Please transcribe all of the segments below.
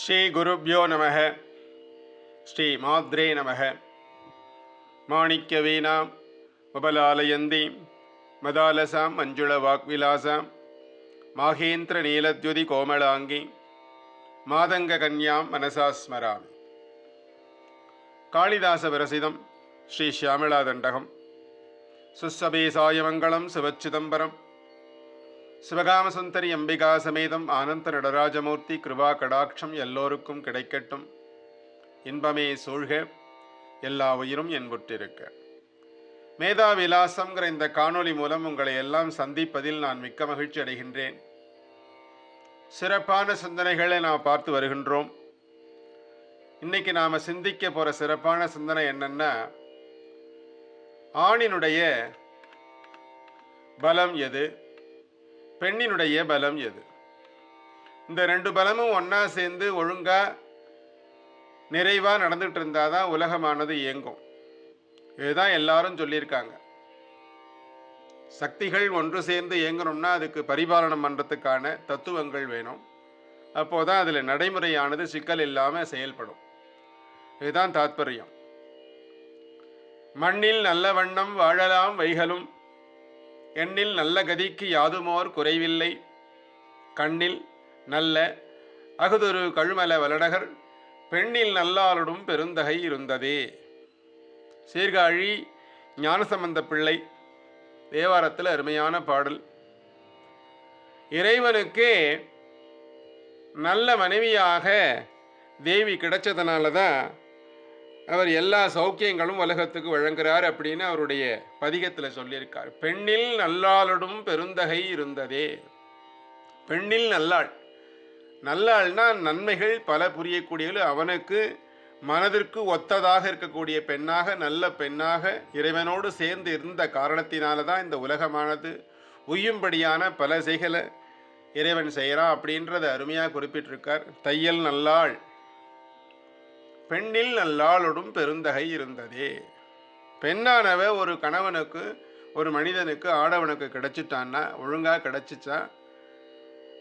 ஸ்ரீ குருப்யோ நமக. ஸ்ரீ மாத்ரே நமக. மாணிக்க வீணாம் உபலாலயந்தீம் மதாலசாம் மஞ்சுள வாக்விலாசாம் மாகேந்திர நீலத்யுதி கோமளாங்கி மாதங்க கன்யாம் மனசாஸ்மராமி காளிதாச விரசிதம் ஸ்ரீ ஷியாமளா தண்டகம் சுஸ்ஸபேசாயமங்கலம் சிவச்சிதம்பரம். சிவகாமசுந்தரி அம்பிகா சமேதம் ஆனந்த நடராஜமூர்த்தி கிருபா கடாட்சம் எல்லோருக்கும் கிடைக்கட்டும். இன்பமே சூழ்க எல்லா உயிரும் என்புற்றிருக்க. மேதா விலாசம்ங்கிற இந்த காணொளி மூலம் உங்களை எல்லாம் சந்திப்பதில் நான் மிக்க மகிழ்ச்சி அடைகின்றேன். சிறப்பான சிந்தனைகளை நாம் பார்த்து வருகின்றோம். இன்னைக்கு நாம் சிந்திக்க போகிற சிறப்பான சிந்தனை என்னென்னா ஆணினுடைய பலம் எது? பெண்ணினுடைய பலம் எது? இந்த ரெண்டு பலமும் ஒன்றா சேர்ந்து ஒழுங்காக நிறைவாக நடந்துகிட்டு இருந்தால் தான் உலகமானது இயங்கும். இதுதான் எல்லாரும் சொல்லியிருக்காங்க. சக்திகள் ஒன்று சேர்ந்து இயங்கணும்னா அதுக்கு பரிபாலனம் பண்ணுறதுக்கான தத்துவங்கள் வேணும். அப்போது தான் அதில் நடைமுறையானது சிக்கல் இல்லாமல் செயல்படும். இதுதான் தாத்பரியம். மண்ணில் நல்ல வண்ணம் வாழலாம் வைகளும் எண்ணில் நல்ல கதிக்கு யாதுமோர் குறைவில்லை. கண்ணில் நல்ல அகுதொரு கழுமல வலடகர் பெண்ணில் நல்லாளுடும் பெருந்தகை இருந்ததே. சீர்காழி ஞானசம்பந்த பிள்ளை தேவாரத்தில் அருமையான பாடல். இறைவனுக்கே நல்ல மனைவியாக தேவி கிடைச்சதுனால தான் அவர் எல்லா சௌக்கியங்களும் உலகத்துக்கு வழங்குகிறார் அப்படின்னு அவருடைய பதிகத்தில் சொல்லியிருக்கார். பெண்ணில் நல்லாளுடும் பெருந்தகை இருந்ததே. பெண்ணில் நல்லாள். நல்லாள்னா நன்மைகள் பல புரியக்கூடியவர்கள் அவனுக்கு மனதிற்கு ஒத்ததாக இருக்கக்கூடிய பெண்ணாக நல்ல பெண்ணாக இறைவனோடு சேர்ந்து இருந்த காரணத்தினால தான் இந்த உலகமானது. உய்யும்படியான பல செய்களை இறைவன் செய்கிறான் அப்படின்றத அருமையாக குறிப்பிட்டிருக்கார். தையல் நல்லாள். பெண்ணில் நல்லாளொடும் பெருந்தகை இருந்ததே. பெண்ணானவ ஒரு கணவனுக்கு ஒரு மனிதனுக்கு ஆடவனுக்கு கிடைச்சிட்டான்னா ஒழுங்காக கிடைச்சிச்சா?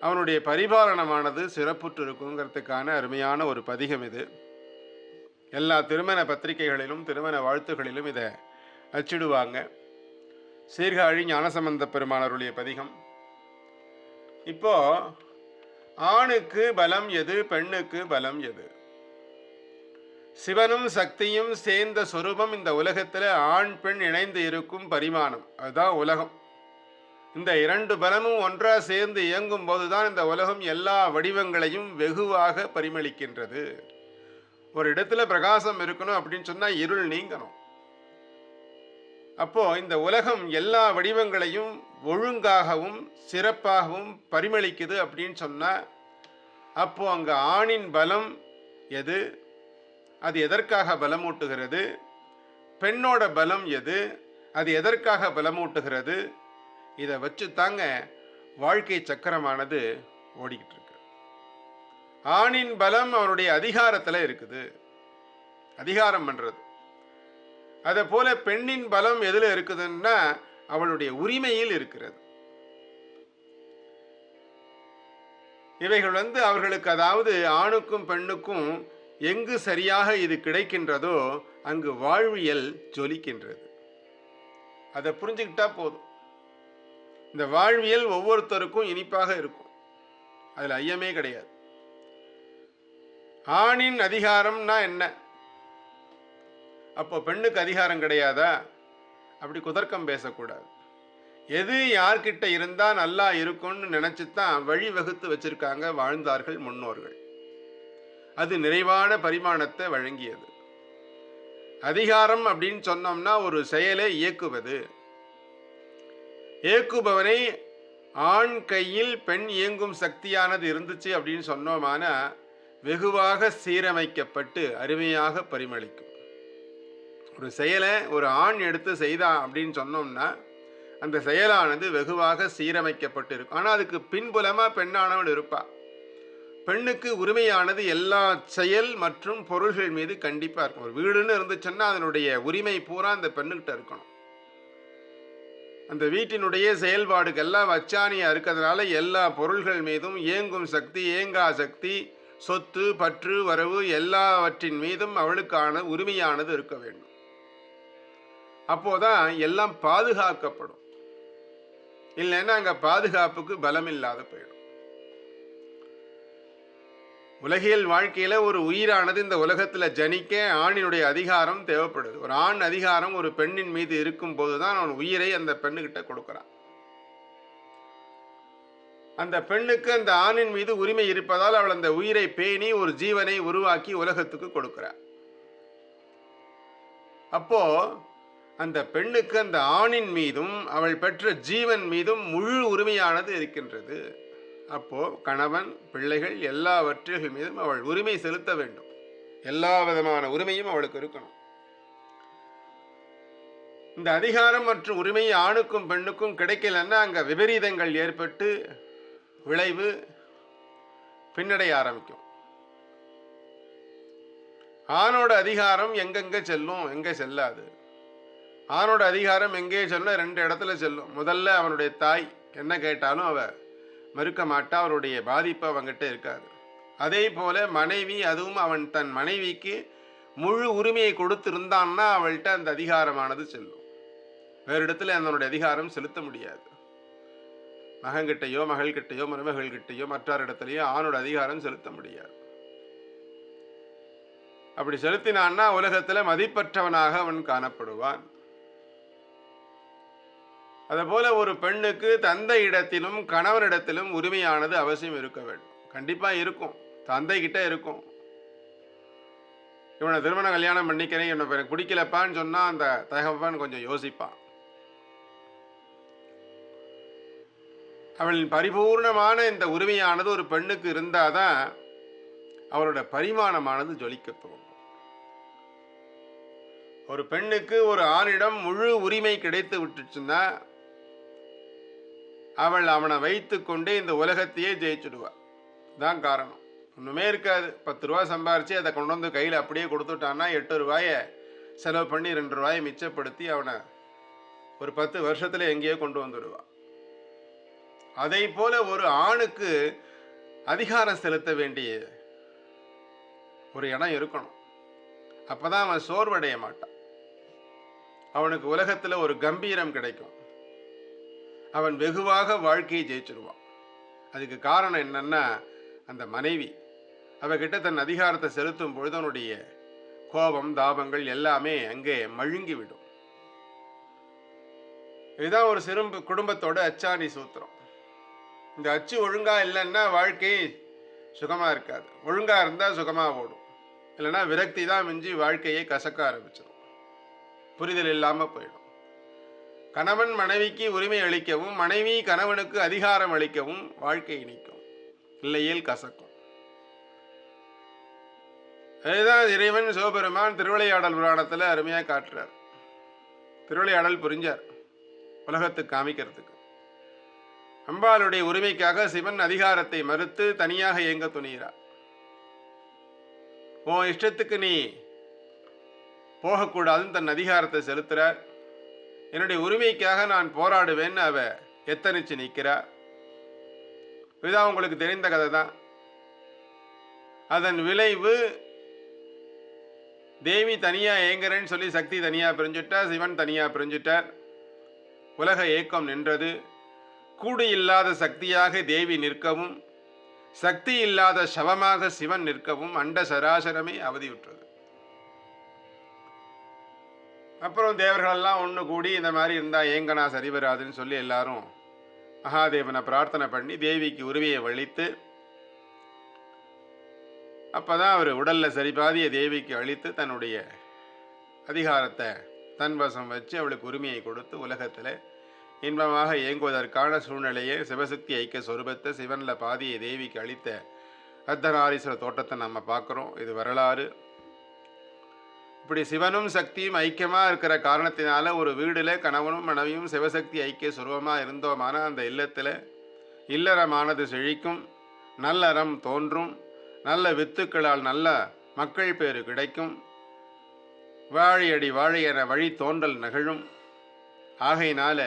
அவனுடைய பரிபாலனமானது சிறப்புற்று இருக்குங்கிறதுக்கான அருமையான ஒரு பதிகம் இது. எல்லா திருமண பத்திரிகைகளிலும் திருமண வாழ்த்துகளிலும் இதை அச்சிடுவாங்க. சீர்காழி ஞானசம்பந்த பெருமானருடைய பதிகம். இப்போ ஆணுக்கு பலம் எது பெண்ணுக்கு பலம் எது? சிவனும் சக்தியும் சேர்ந்த சொரூபம் இந்த உலகத்தில் ஆண் பெண் இணைந்து இருக்கும் பரிமாணம். அதுதான் உலகம். இந்த இரண்டு பலமும் ஒன்றாக சேர்ந்து இயங்கும் போதுதான் இந்த உலகம் எல்லா வடிவங்களையும் வெகுவாக பரிமளிக்கின்றது. ஒரு இடத்துல பிரகாசம் இருக்கணும் அப்படின்னு சொன்னால் இருள் நீங்கணும். அப்போ இந்த உலகம் எல்லா வடிவங்களையும் ஒழுங்காகவும் சிறப்பாகவும் பரிமளிக்குது அப்படின்னு சொன்னால் அப்போ அங்கே ஆணின் பலம் எது? அது எதற்காக பலமூட்டுகிறது? பெண்ணோட பலம் எது? அது எதற்காக பலமூட்டுகிறது? இதை வச்சு தாங்க வாழ்க்கை சக்கரமானது ஓடிக்கிட்டு இருக்கு. ஆணின் பலம் அவனுடைய அதிகாரத்தில் இருக்குது. அதிகாரம் பண்ணுறது அதை போல பெண்ணின் பலம் எதில் இருக்குதுன்னா அவளுடைய உரிமையில் இருக்கிறது. இவைகள் வந்து அவர்களுக்கு அதாவது ஆணுக்கும் பெண்ணுக்கும் எங்கு சரியாக இது கிடைக்கின்றதோ அங்கு வாழ்வியல் ஜொலிக்கின்றது. அதை புரிஞ்சுக்கிட்டா போதும். இந்த வாழ்வியல் ஒவ்வொருத்தருக்கும் இனிப்பாக இருக்கும். அதில் ஐயமே கிடையாது. ஆணின் அதிகாரம்னா என்ன? அப்போ பெண்ணுக்கு அதிகாரம் கிடையாதா? அப்படி குதர்க்கம் பேசக்கூடாது. எது யார்கிட்ட இருந்தால் நல்லா இருக்கும்னு நினச்சி தான் வழி வகுத்து வச்சுருக்காங்க வாழ்ந்தார்கள் முன்னோர்கள். அது நிறைவான பரிமாணத்தை வழங்கியது. அதிகாரம் அப்படின்னு சொன்னோம்னா ஒரு செயலை இயக்குவது. இயக்குபவனை ஆண் கையில் பெண் இயங்கும் சக்தியானது இருந்துச்சு அப்படின்னு சொன்னோமானா வெகுவாக சீரமைக்கப்பட்டு அருமையாக பரிமளிக்கும். ஒரு செயலை ஒரு ஆண் எடுத்து செய்தான் அப்படின்னு சொன்னோம்னா அந்த செயலானது வெகுவாக சீரமைக்கப்பட்டு இருக்கும் ஆனால் அதுக்கு பின்புலமாக பெண்ணானவள் இருப்பாள் பெண்ணுக்கு உரிமையானது எல்லா செயல் மற்றும் பொருள்கள் மீது கண்டிப்பாக இருக்கும் ஒரு வீடுன்னு இருந்துச்சுன்னா அதனுடைய உரிமை பூரா அந்த பெண்ணுக்கிட்ட இருக்கணும். அந்த வீட்டினுடைய செயல்பாடுகள்லாம் வச்சானியாக இருக்கிறதுனால எல்லா பொருள்கள் மீதும் இயங்கும் சக்தி இயங்கா சக்தி சொத்து பற்று வரவு எல்லாவற்றின் மீதும் அவளுக்கான உரிமையானது இருக்க வேண்டும். அப்போதான் எல்லாம் பாதுகாக்கப்படும். இல்லைன்னா அங்கே பாதுகாப்புக்கு பலம் இல்லாத போயிடும். உலகியல் வாழ்க்கையில் ஒரு உயிரானது இந்த உலகத்தில் ஜனிக்க ஆணினுடைய அதிகாரம் தேவைப்படுது. ஒரு ஆண் அதிகாரம் ஒரு பெண்ணின் மீது இருக்கும் போதுதான் அவன் உயிரை அந்த பெண்ணுக்கிட்ட கொடுக்குறான். அந்த பெண்ணுக்கு அந்த ஆணின் மீது உரிமை இருப்பதால் அவள் அந்த உயிரை பேணி ஒரு ஜீவனை உருவாக்கி உலகத்துக்கு கொடுக்குறான் அப்போ அந்த பெண்ணுக்கு அந்த ஆணின் மீதும் அவள் பெற்ற ஜீவன் மீதும் முழு உரிமையானது இருக்கின்றது. அப்போது கணவன் பிள்ளைகள் எல்லாவற்றில் மீதும் அவள் உரிமை செலுத்த வேண்டும். எல்லா விதமான உரிமையும் அவளுக்கு இருக்கணும். இந்த அதிகாரம் மற்றும் உரிமை ஆணுக்கும் பெண்ணுக்கும் கிடைக்கலன்னா அங்கே விபரீதங்கள் ஏற்பட்டு விளைவு பின்னடைய ஆரம்பிக்கும். ஆணோட அதிகாரம் எங்கெங்கே செல்லும்? எங்கே செல்லாது? ஆணோட அதிகாரம் எங்கே செல்லும்? ரெண்டு இடத்துல செல்லும். முதல்ல அவனுடைய தாய் என்ன கேட்டாலும் அவள் மறுக்க மாட்டா அவருடைய பாதிப்பு அவங்ககிட்ட இருக்காது. அதே போல மனைவி அதுவும் அவன் தன் மனைவிக்கு முழு உரிமையை கொடுத்திருந்தான்னா அவள்கிட்ட அந்த அதிகாரமானது செல்லும். வேறு இடத்துல அதனுடைய அதிகாரம் செலுத்த முடியாது. மகன்கிட்டயோ மகள்கிட்டையோ மருமகள்கிட்டயோ மற்றொரு இடத்துலையோ ஆணோட அதிகாரம் செலுத்த முடியாது. அப்படி செலுத்தினான்னா உலகத்துல மதிப்பற்றவனாக அவன் காணப்படுவான். அதுபோல ஒரு பெண்ணுக்கு தந்தை இடத்திலும் கணவனிடத்திலும் உரிமையானது அவசியம் இருக்க வேண்டும். கண்டிப்பா இருக்கும். தந்தை கிட்ட இருக்கும். இவனை திருமண கல்யாணம் பண்ணிக்கிறேன் இவனை எனக்கு பிடிக்கலப்பான்னு சொன்னா அந்த தகவன் கொஞ்சம் யோசிப்பான். அவளின் பரிபூர்ணமான இந்த உரிமையானது ஒரு பெண்ணுக்கு இருந்தாதான் அவளோட பரிமாணமானது ஜொலிக்க துவங்கும் ஒரு பெண்ணுக்கு ஒரு ஆணிடம் முழு உரிமை கிடைத்து விட்டுச்சுன்னா அவள் அவனை வைத்துக்கொண்டே இந்த உலகத்தையே ஜெயிச்சுடுவா. தான் காரணம். ஒன்றுமே இருக்காது. பத்து ரூபா சம்பாரித்து அதை கொண்டு வந்து கையில் அப்படியே கொடுத்துட்டான்னா எட்டு ரூபாயை செலவு பண்ணி ரெண்டு ரூபாயை மிச்சப்படுத்தி அவனை ஒரு பத்து வருஷத்தில் எங்கேயோ கொண்டு வந்துடுவான் அதை போல ஒரு ஆணுக்கு அதிகாரம் செலுத்த வேண்டிய ஒரு இடம் இருக்கணும். அப்போ தான் அவன் சோர்வடைய மாட்டான். அவனுக்கு உலகத்தில் ஒரு கம்பீரம் கிடைக்கும். அவன் வெகுவாக வாழ்க்கையை ஜெயிச்சிருவான். அதுக்கு காரணம் என்னன்னா அந்த மனைவி. அவகிட்ட தன் அதிகாரத்தை செலுத்தும் பொழுது அவனுடைய கோபம் தாபங்கள் எல்லாமே அங்கே மழுங்கி விடும் இதுதான் ஒரு சிறும்பு குடும்பத்தோட அச்சாணி சூத்திரம். இந்த அச்சு ஒழுங்கா இல்லைன்னா வாழ்க்கை சுகமா இருக்காது. ஒழுங்கா இருந்தா சுகமா ஓடும். இல்லைன்னா விரக்தி தான் மிஞ்சி வாழ்க்கையை கசக்க ஆரம்பிச்சிடும் புரிதல் இல்லாம போயிடும். கணவன் மனைவிக்கு உரிமை அளிக்கவும் மனைவி கணவனுக்கு அதிகாரம் அளிக்கவும் வாழ்க்கை இணைக்கும். இல்லையேல் கசக்கும். அதுதான் இறைவன் சிவபெருமான் திருவிளையாடல் புராணத்தில் அருமையாக காட்டுறார். திருவிளையாடல் புரிஞ்சார் உலகத்துக்கு காமிக்கிறதுக்கு. அம்பாளுடைய உரிமைக்காக சிவன் அதிகாரத்தை மறுத்து தனியாக இயங்க துணிகிறார். உன் இஷ்டத்துக்கு நீ போகக்கூடாதுன்னு தன் அதிகாரத்தை செலுத்துகிறார் என்னுடைய உரிமைக்காக நான் போராடுவேன்னு அவ எத்தனிச்சு நிற்கிறா இதுதான் உங்களுக்கு தெரிந்த கதை தான் அதன் விளைவு தேவி தனியாக ஏங்குறேன்னு சொல்லி சக்தி தனியாக பிரிஞ்சுட்டா சிவன் தனியாக பிரிஞ்சுட்டார். உலக ஏக்கம் நின்றது. கூடு இல்லாத சக்தியாக தேவி நிற்கவும் சக்தி இல்லாத சவமாக சிவன் நிற்கவும் அண்ட சராசரமே அவதியுற்றது. அப்புறம் தேவர்களெல்லாம் ஒன்று கூடி இந்த மாதிரி இருந்தால் ஏங்கனா சரி வராதுன்னு சொல்லி எல்லாரும் மகாதேவனை பிரார்த்தனை பண்ணி தேவிக்கு உரிமையை வலித்து அப்பதான் அவர் உடலில் சரி பாதிய தேவிக்கு அழித்து தன்னுடைய அதிகாரத்தை தன்வசம் வச்சு அவளுக்கு உரிமையை கொடுத்து உலகத்தில் இன்பமாக இயங்குவதற்கான சூழ்நிலையை சிவசக்தி ஐக்கிய சொரூபத்தை சிவனில் பாதியை தேவிக்கு அளித்த அர்த்தநாரீஸ்வர தோட்டத்தை நம்ம பார்க்குறோம். இது வரலாறு. இப்படி சிவனும் சக்தியும் ஐக்கியமாக இருக்கிற காரணத்தினால ஒரு வீடில் கணவனும் மனைவியும் சிவசக்தி ஐக்கிய சுரூபமாக இருந்தோமான அந்த இல்லத்தில். இல்லறமானது செழிக்கும் நல்லறம் தோன்றும் நல்ல வித்துக்களால் நல்ல மக்கள் பேறு கிடைக்கும். வாழையடி வாழை என வழி தோன்றல் நிகழும். ஆகையினால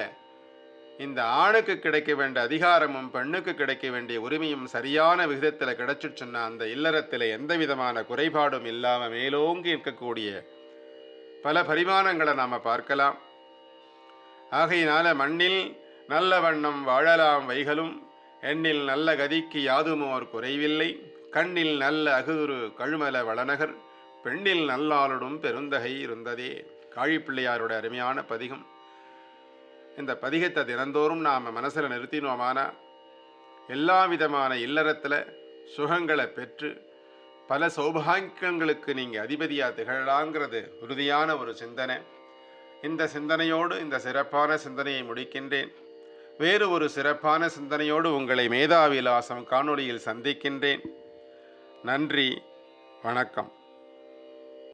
இந்த ஆணுக்கு கிடைக்க வேண்டிய அதிகாரமும் பெண்ணுக்கு கிடைக்க வேண்டிய உரிமையும் சரியான விகிதத்தில் கிடைச்சிச்சுன்னா அந்த இல்லறத்தில் எந்த விதமான குறைபாடும் இல்லாமல் மேலோங்கி இருக்கக்கூடிய பல பரிமாணங்களை நாம் பார்க்கலாம். ஆகையினால மண்ணில் நல்ல வண்ணம் வாழலாம் வைகளும் எண்ணில் நல்ல கதிக்கு யாதுமோர் குறைவில்லை. கண்ணில் நல்ல அகுதுரு கழுமல வளநகர் பெண்ணில் நல்லாளுடும் பெருந்தகை இருந்ததே. காழிப்பிள்ளையாரோட அருமையான பதிகம். இந்த பதிகத்தை தினந்தோறும் நாம் மனசில் நிறுத்தினோமானா எல்லா விதமான இல்லறத்தில் சுகங்களை பெற்று பல சௌபாகியங்களுக்கு நீங்கள் அதிபதியாக திகழலாங்கிறது உறுதியான ஒரு சிந்தனை. இந்த சிந்தனையோடு இந்த சிறப்பான சிந்தனையை முடிக்கின்றேன். வேறு ஒரு சிறப்பான சிந்தனையோடு உங்களை மேதாவிலாசம் காணொளியில் சந்திக்கின்றேன். நன்றி வணக்கம்.